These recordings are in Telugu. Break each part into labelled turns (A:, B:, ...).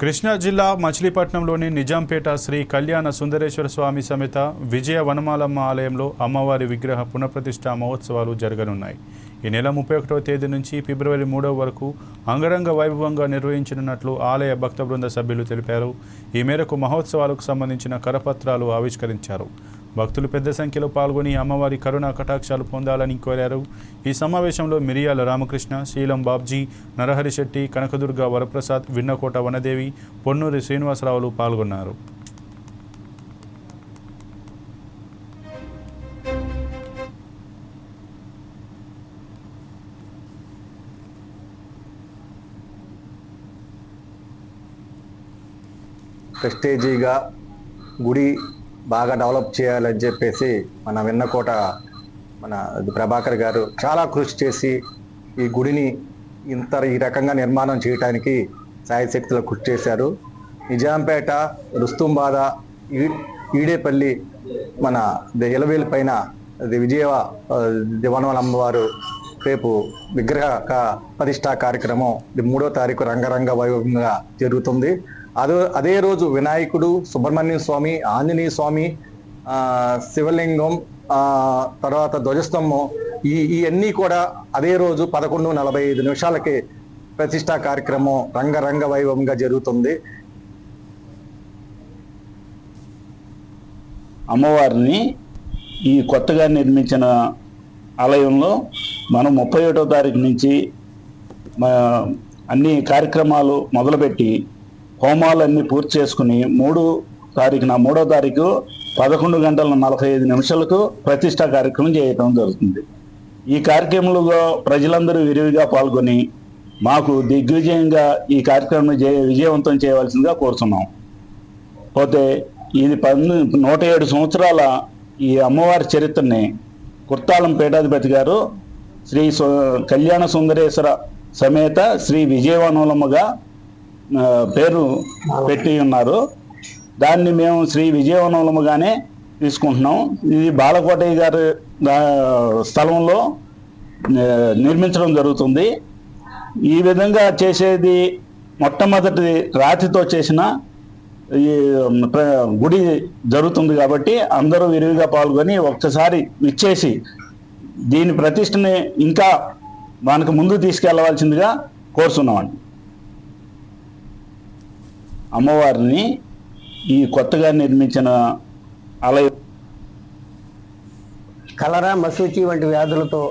A: కృష్ణా జిల్లా మచిలీపట్నంలోని నిజాంపేట శ్రీ కళ్యాణ సుందరేశ్వర స్వామి సమేత విజయ వనమాలమ్మ ఆలయంలో అమ్మవారి విగ్రహ పునఃప్రతిష్ఠ మహోత్సవాలు జరగనున్నాయి. ఈ నెల ముప్పై ఒకటవ తేదీ నుంచి ఫిబ్రవరి మూడవ వరకు అంగరంగ వైభవంగా నిర్వహించనున్నట్లు ఆలయ భక్త బృంద సభ్యులు తెలిపారు. ఈ మేరకు మహోత్సవాలకు సంబంధించిన కరపత్రాలు ఆవిష్కరించారు. భక్తులు పెద్ద సంఖ్యలో పాల్గొని అమ్మవారి కరుణా కటాక్షాలు పొందాలని కోరారు. ఈ సమావేశంలో మిరియాల రామకృష్ణ శీలం బాబ్జీ నరహరి శెట్టి కనకదుర్గ వరప్రసాద్ విన్నకోట వనదేవి పొన్నూరి శ్రీనివాసరావులు పాల్గొన్నారు.
B: ప్రెస్టేజీగా గుడి బాగా డెవలప్ చేయాలని చెప్పేసి మన వెన్నకోట మన ప్రభాకర్ గారు చాలా కృషి చేసి ఈ గుడిని ఇంత ఈ రకంగా నిర్మాణం చేయడానికి సాయశక్తులు కృషి చేశారు. నిజాంపేట రుస్తుంబాద ఈ ఈడేపల్లి మన ద- ఇలవేలు పైన అది విజయవ దివనవల అమ్మవారు రేపు విగ్రహ ప్రతిష్టా కార్యక్రమం ఇది మూడో తారీఖు రంగరంగ వైభవంగా జరుగుతుంది. అదే అదే రోజు వినాయకుడు సుబ్రహ్మణ్య స్వామి ఆంజనేయ స్వామి శివలింగం తర్వాత ధ్వజస్తంభం ఈ ఇవన్నీ కూడా అదే రోజు పదకొండు నలభై ఐదు నిమిషాలకి ప్రతిష్టా కార్యక్రమం రంగరంగ వైభవంగా జరుగుతుంది.
C: అమ్మవారిని ఈ కొత్తగా నిర్మించిన ఆలయంలో మనం ముప్పై ఒకటో తారీఖు నుంచి అన్ని కార్యక్రమాలు మొదలుపెట్టి హోమాలన్నీ పూర్తి చేసుకుని మూడు తారీఖున మూడో తారీఖు పదకొండు గంటల నలభై ఐదు నిమిషాలకు ప్రతిష్ట కార్యక్రమం చేయటం జరుగుతుంది. ఈ కార్యక్రమంలో ప్రజలందరూ విరివిగా పాల్గొని మాకు దిగ్విజయంగా ఈ కార్యక్రమం విజయవంతం చేయవలసిందిగా కోరుతున్నాం. పోతే ఇది పంది నూట ఏడు సంవత్సరాల ఈ అమ్మవారి చరిత్రని కుర్తాలం పీఠాధిపతి గారు శ్రీ సు- కళ్యాణ సుందరేశ్వర సమేత శ్రీ విజయవనూలమ్మగా పేరు పెట్టి ఉన్నారు. దాన్ని మేము శ్రీ విజయవనములుగానే తీసుకుంటున్నాం. ఇది బాలకోటయ్య గారి స్థలంలో నిర్మించడం జరుగుతుంది. ఈ విధంగా చేసేది మొట్టమొదటి రాతితో చేసిన ఈ ప్ర- గుడి జరుగుతుంది కాబట్టి అందరూ విరివిగా పాల్గొని ఒక్కసారి ఇచ్చేసి దీని ప్రతిష్టని ఇంకా మనకు ముందు తీసుకెళ్ళవలసిందిగా కోరుతున్నామండి అమ్మవారిని ఈ కొత్తగా నిర్మించిన ఆలయం
D: కలరా మసూచి వంటి వ్యాధులతో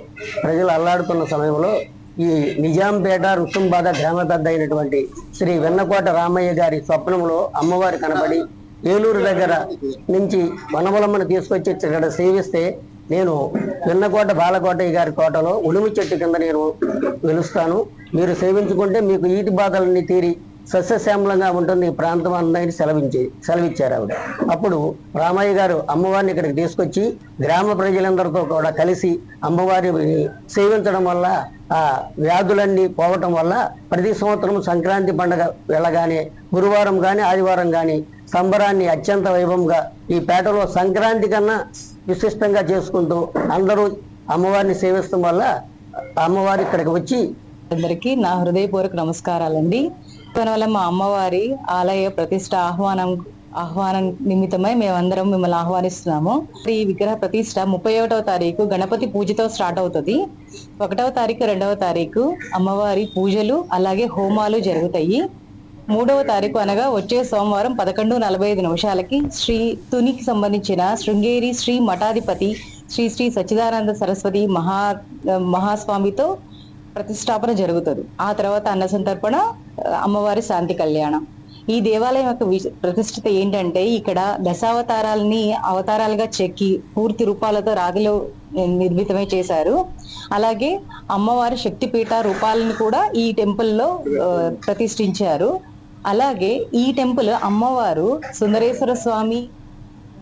D: ప్రజలు అల్లాడుతున్న సమయంలో ఈ నిజాంపేట రుతుంబాద గ్రామ పెద్ద అయినటువంటి శ్రీ వెన్నకోట రామయ్య గారి స్వప్నంలో అమ్మవారి కనబడి ఏలూరు దగ్గర నుంచి వనములమ్మను తీసుకొచ్చి ఇక్కడ సేవిస్తే నేను వెన్నకోట బాలకోటయ్య గారి కోటలో ఉలుము చెట్టు కింద నేను వెలుస్తాను. మీరు సేవించుకుంటే మీకు ఈటి బాధలన్నీ తీరి సస్యశ్యామలంగా ఉంటుంది ఈ ప్రాంతం అందరిని సెలవించి సెలవిచ్చారు ఆవిడ. అప్పుడు రామయ్య గారు అమ్మవారిని ఇక్కడికి తీసుకొచ్చి గ్రామ ప్రజలందరితో కూడా కలిసి అమ్మవారిని సేవించడం వల్ల ఆ వ్యాధులన్నీ పోవటం వల్ల ప్రతి సంవత్సరం సంక్రాంతి పండుగ వెళ్ళగానే గురువారం కానీ ఆదివారం కానీ సంబరాన్ని అత్యంత వైభవంగా ఈ పేటలో సంక్రాంతి కన్నా విశిష్టంగా చేసుకుంటూ అందరూ అమ్మవారిని సేవిస్తాం వల్ల అమ్మవారి ఇక్కడికి వచ్చి
E: అందరికీ నా హృదయపూర్వక నమస్కారాలండి. వల్ల మా అమ్మవారి ఆలయ ప్రతిష్ట ఆహ్వానం ఆహ్వానం నిమిత్తమై మేమందరం మిమ్మల్ని ఆహ్వానిస్తున్నాము. ఈ విగ్రహ ప్రతిష్ట ముప్పై ఒకటవ తారీఖు గణపతి పూజతో స్టార్ట్ అవుతుంది. ఒకటవ తారీఖు రెండవ తారీఖు అమ్మవారి పూజలు అలాగే హోమాలు జరుగుతాయి. మూడవ తారీఖు అనగా వచ్చే సోమవారం పదకొండు నలభై ఐదు నిమిషాలకి శ్రీ తునికి సంబంధించిన శృంగేరి శ్రీ మఠాధిపతి శ్రీ శ్రీ సచ్చిదానంద సరస్వతి మహా మహాస్వామితో ప్రతిష్టాపన జరుగుతుంది. ఆ తర్వాత అన్న సంతర్పణ అమ్మవారి శాంతి కళ్యాణం. ఈ దేవాలయం యొక్క ప్రతిష్ఠిత ఏంటంటే ఇక్కడ దశావతారాలని అవతారాలుగా చెక్కి పూర్తి రూపాలతో రాగిలో నిర్మితమై చేశారు. అలాగే అమ్మవారి శక్తిపీఠ రూపాలను కూడా ఈ టెంపుల్లో ప్రతిష్ఠించారు. అలాగే ఈ టెంపుల్ అమ్మవారు సుందరేశ్వర స్వామి